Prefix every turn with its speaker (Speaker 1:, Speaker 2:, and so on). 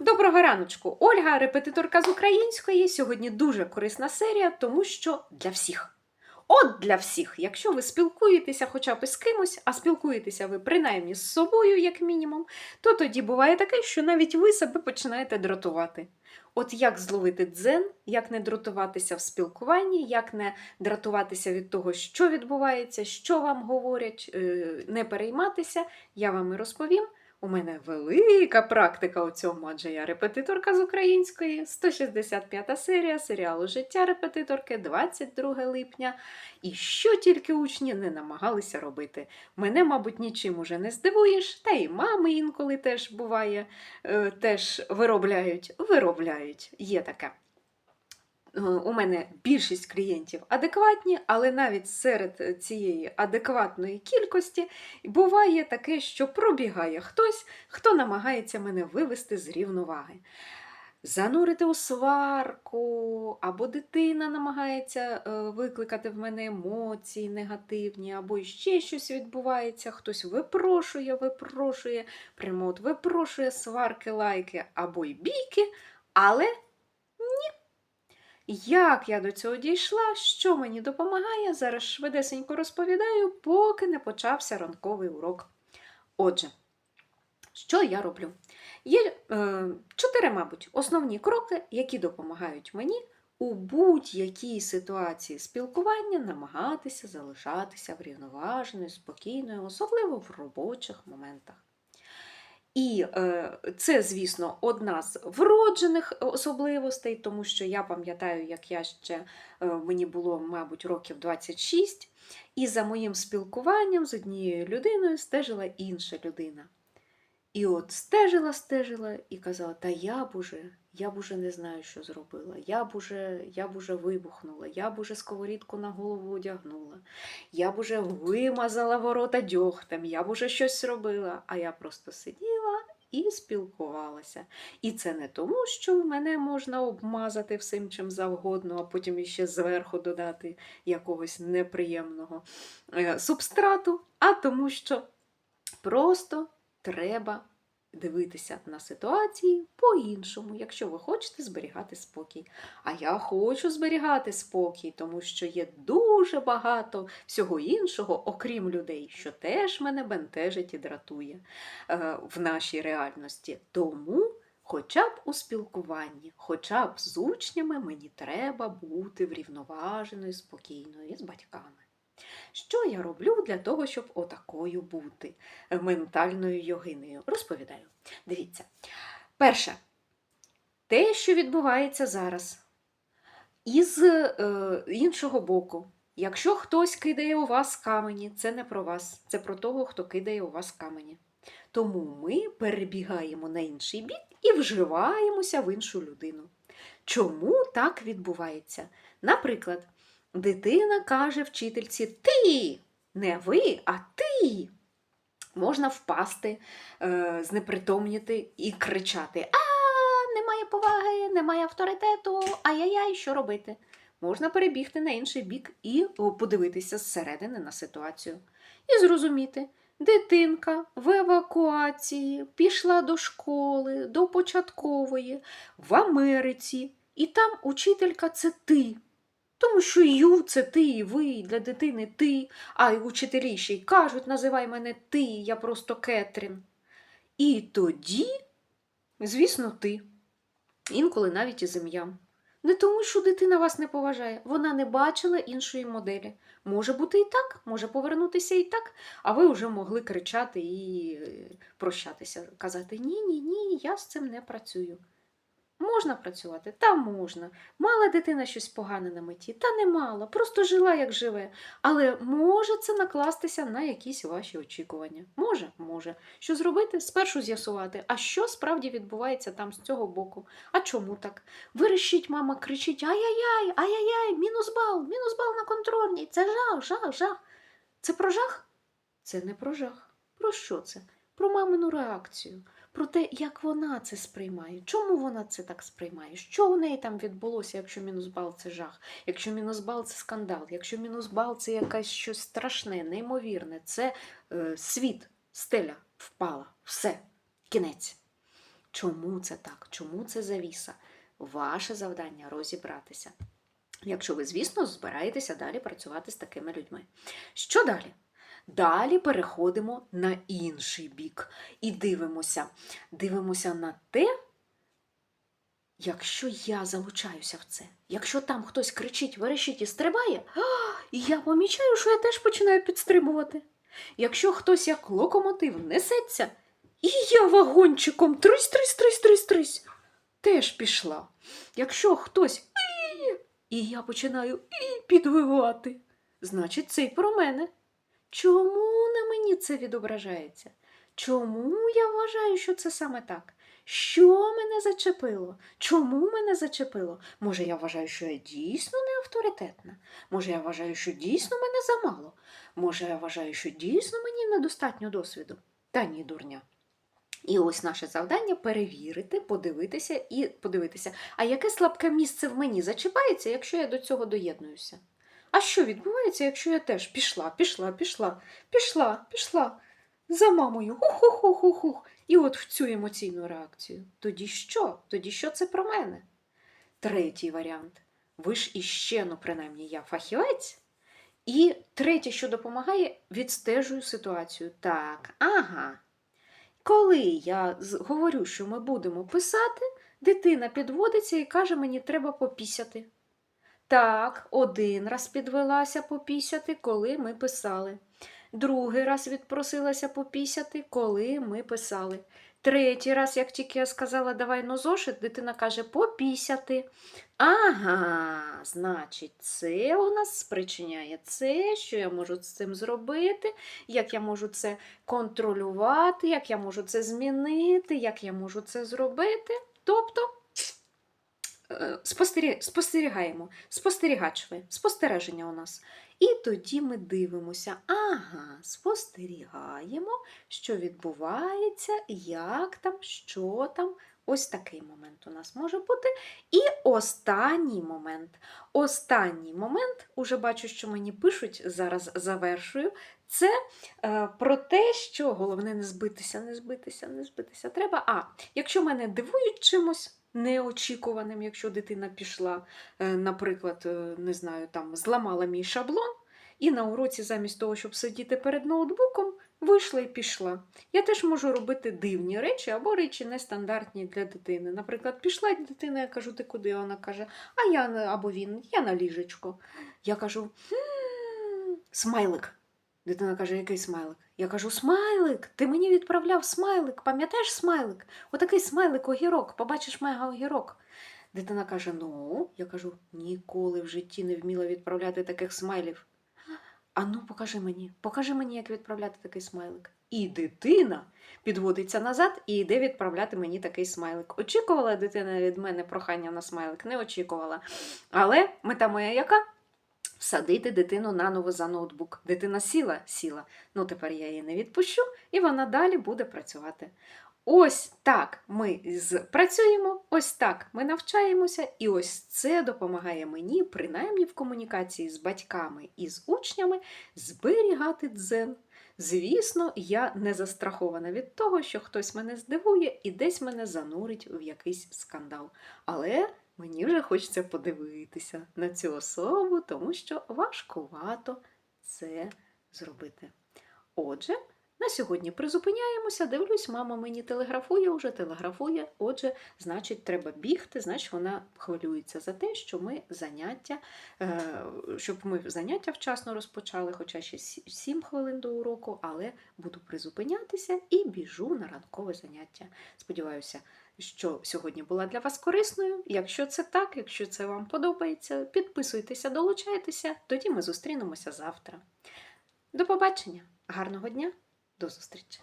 Speaker 1: Доброго раночку! Ольга, репетиторка з української. Сьогодні дуже корисна серія, тому що для всіх. От для всіх, якщо ви спілкуєтеся хоча б із кимось, а спілкуєтеся ви принаймні з собою, як мінімум, то тоді буває таке, що навіть ви себе починаєте дратувати. От як зловити дзен, як не дратуватися в спілкуванні, як не дратуватися від того, що відбувається, що вам говорять, е, не перейматися, я вам і розповім. У мене велика практика у цьому, адже я репетиторка з української, 165 серія серіалу Життя репетиторки 22 липня. І що тільки учні не намагалися робити. Мене, мабуть, нічим уже не здивуєш, та й мами інколи теж буває, е, теж виробляють, виробляють, є таке. Е, У мене більшість клієнтів адекватні, але навіть серед цієї адекватної кількості буває таке, що пробігає хтось, хто намагається мене вивести з рівноваги. Занурити у сварку, або дитина намагається е, викликати в мене емоції негативні, або ще щось відбувається, хтось випрошує, випрошує, прямо випрошує сварки, лайки або й бійки, але як я до цього дійшла, що мені допомагає, зараз швидесенько розповідаю, поки не почався ранковий урок. Отже, що я роблю? Є е, чотири, мабуть, основні кроки, які допомагають мені у будь-якій ситуації спілкування намагатися залишатися врівноваженою, спокійною, особливо в робочих моментах. І е, це, звісно, одна з вроджених особливостей, тому що я пам'ятаю, як я ще е, мені було, мабуть, років 26, і за моїм спілкуванням з однією людиною стежила інша людина. І от стежила, стежила і казала: Та я б уже, я б уже не знаю, що зробила. Я б уже, я б уже вибухнула, я б уже сковорідку на голову одягнула, я б уже вимазала ворота дьогтем, я б уже щось робила. А я просто сиділа і спілкувалася. І це не тому, що мене можна обмазати всім чим завгодно, а потім іще зверху додати якогось неприємного е, субстрату, а тому, що просто треба дивитися на ситуації по-іншому, якщо ви хочете зберігати спокій. А я хочу зберігати спокій, тому що є дуже багато всього іншого, окрім людей, що теж мене бентежить і дратує е, в нашій реальності. Тому. Хоча б у спілкуванні, хоча б з учнями мені треба бути врівноваженою, спокійною і з батьками. Що я роблю для того, щоб отакою бути е, ментальною йогинею? Розповідаю. Дивіться. Перше, те, що відбувається зараз, із е, іншого боку, якщо хтось кидає у вас камені, це не про вас, це про того, хто кидає у вас камені. Тому ми перебігаємо на інший бік і вживаємося в іншу людину. Чому так відбувається? Наприклад, Дитина каже вчительці ти, не ви, а ти. Можна впасти, е, знепритомніти і кричати: А, немає поваги, немає авторитету, ай-яй-яй, що робити? Можна перебігти на інший бік і подивитися зсередини на ситуацію. І зрозуміти, дитинка в евакуації пішла до школи, до початкової, в Америці, і там учителька це ти. Тому що ю це ти, і ви, для дитини ти, а й учителі ще й кажуть, називай мене ти, я просто Кетрін. І тоді, звісно, ти. Інколи навіть із ім'ям. Не тому, що дитина вас не поважає, вона не бачила іншої моделі. Може бути і так, може повернутися і так, а ви вже могли кричати і е, прощатися, казати ні, ні, ні, я з цим не працюю. Можна працювати? Та можна. Мала дитина щось погане на меті? Та не мала, просто жила, як живе. Але може це накластися на якісь ваші очікування. Може, може. Що зробити? Спершу з'ясувати, а що справді відбувається там з цього боку. А чому так? Вирішіть, мама кричить: ай-яй-яй, ай-яй-яй, мінус бал, мінус бал на контрольній. Це жах, жах, жах. Це про жах? Це не про жах. Про що це? Про мамину реакцію про те, як вона це сприймає, чому вона це так сприймає, що у неї там відбулося, якщо мінус бал це жах, якщо мінус бал це скандал, якщо мінус бал це якесь щось страшне, неймовірне, це е, світ, стеля впала, все, кінець. Чому це так? Чому це завіса? Ваше завдання розібратися. Якщо ви, звісно, збираєтеся далі працювати з такими людьми. Що далі? Далі переходимо на інший бік і дивимося. Дивимося на те, якщо я залучаюся в це, якщо там хтось кричить, верещить і стрибає, і я помічаю, що я теж починаю підстрибувати. Якщо хтось як локомотив несеться, і я вагончиком трись, трись, трись, трись, трись, теж пішла. Якщо хтось «І», я починаю підвивати, значить це й про мене. Чому на мені це відображається? Чому я вважаю, що це саме так? Що мене зачепило? Чому мене зачепило? Може, я вважаю, що я дійсно не авторитетна? Може, я вважаю, що дійсно мене замало? Може, я вважаю, що дійсно мені недостатньо досвіду? Та ні, дурня. І ось наше завдання перевірити, подивитися і подивитися, а яке слабке місце в мені зачіпається, якщо я до цього доєднуюся? А що відбувається, якщо я теж пішла, пішла, пішла, пішла, пішла за мамою, хух-хух-хух-хух, і от в цю емоційну реакцію? Тоді що? Тоді що це про мене? Третій варіант. Ви ж іще, ну принаймні, я фахівець. І третє, що допомагає, відстежую ситуацію. Так, ага. Коли я говорю, що ми будемо писати, дитина підводиться і каже, мені треба попісяти. Так, один раз підвелася попісяти, коли ми писали. Другий раз відпросилася попісяти, коли ми писали. Третій раз, як тільки я сказала, давай ну зошит, дитина каже попісяти. Ага, значить, це у нас спричиняє це, що я можу з цим зробити, як я можу це контролювати, як я можу це змінити, як я можу це зробити. Тобто спостерігаємо, спостерігач ви, спостереження у нас. І тоді ми дивимося, ага, спостерігаємо, що відбувається, як там, що там. Ось такий момент у нас може бути. І останній момент. Останній момент, уже бачу, що мені пишуть, зараз завершую. Це е, про те, що головне не збитися, не збитися, не збитися. Треба. А, якщо мене дивують чимось неочікуваним, якщо дитина пішла, е, наприклад, е, не знаю, там зламала мій шаблон, і на уроці, замість того, щоб сидіти перед ноутбуком, вийшла і пішла. Я теж можу робити дивні речі або речі нестандартні для дитини. Наприклад, пішла дитина, я кажу, ти куди? Вона каже, а я або він, я на ліжечко. Я кажу, «М, смайлик. Дитина каже, який смайлик? Я кажу, смайлик, ти мені відправляв смайлик. Пам'ятаєш смайлик? Отакий смайлик, огірок, побачиш мега огірок. Дитина каже: Ну, я кажу, ніколи в житті не вміла відправляти таких смайлів. А ну, покажи мені, покажи мені, як відправляти такий смайлик. І дитина підводиться назад і йде відправляти мені такий смайлик. Очікувала дитина від мене прохання на смайлик? Не очікувала. Але мета моя яка? Всадити дитину наново за ноутбук. Дитина сіла, сіла. Ну тепер я її не відпущу, і вона далі буде працювати. Ось так ми працюємо, ось так ми навчаємося, і ось це допомагає мені, принаймні в комунікації з батьками і з учнями, зберігати дзен. Звісно, я не застрахована від того, що хтось мене здивує і десь мене занурить в якийсь скандал. Але мені вже хочеться подивитися на цю особу, тому що важкувато це зробити. Отже, на сьогодні призупиняємося. Дивлюсь, мама мені телеграфує, вже телеграфує. Отже, значить, треба бігти, значить, вона хвилюється за те, що ми заняття, е, щоб ми заняття вчасно розпочали, хоча ще 7 хвилин до уроку, але буду призупинятися і біжу на ранкове заняття. Сподіваюся, що сьогодні була для вас корисною. Якщо це так, якщо це вам подобається, підписуйтеся, долучайтеся, тоді ми зустрінемося завтра. До побачення, гарного дня, до зустрічі!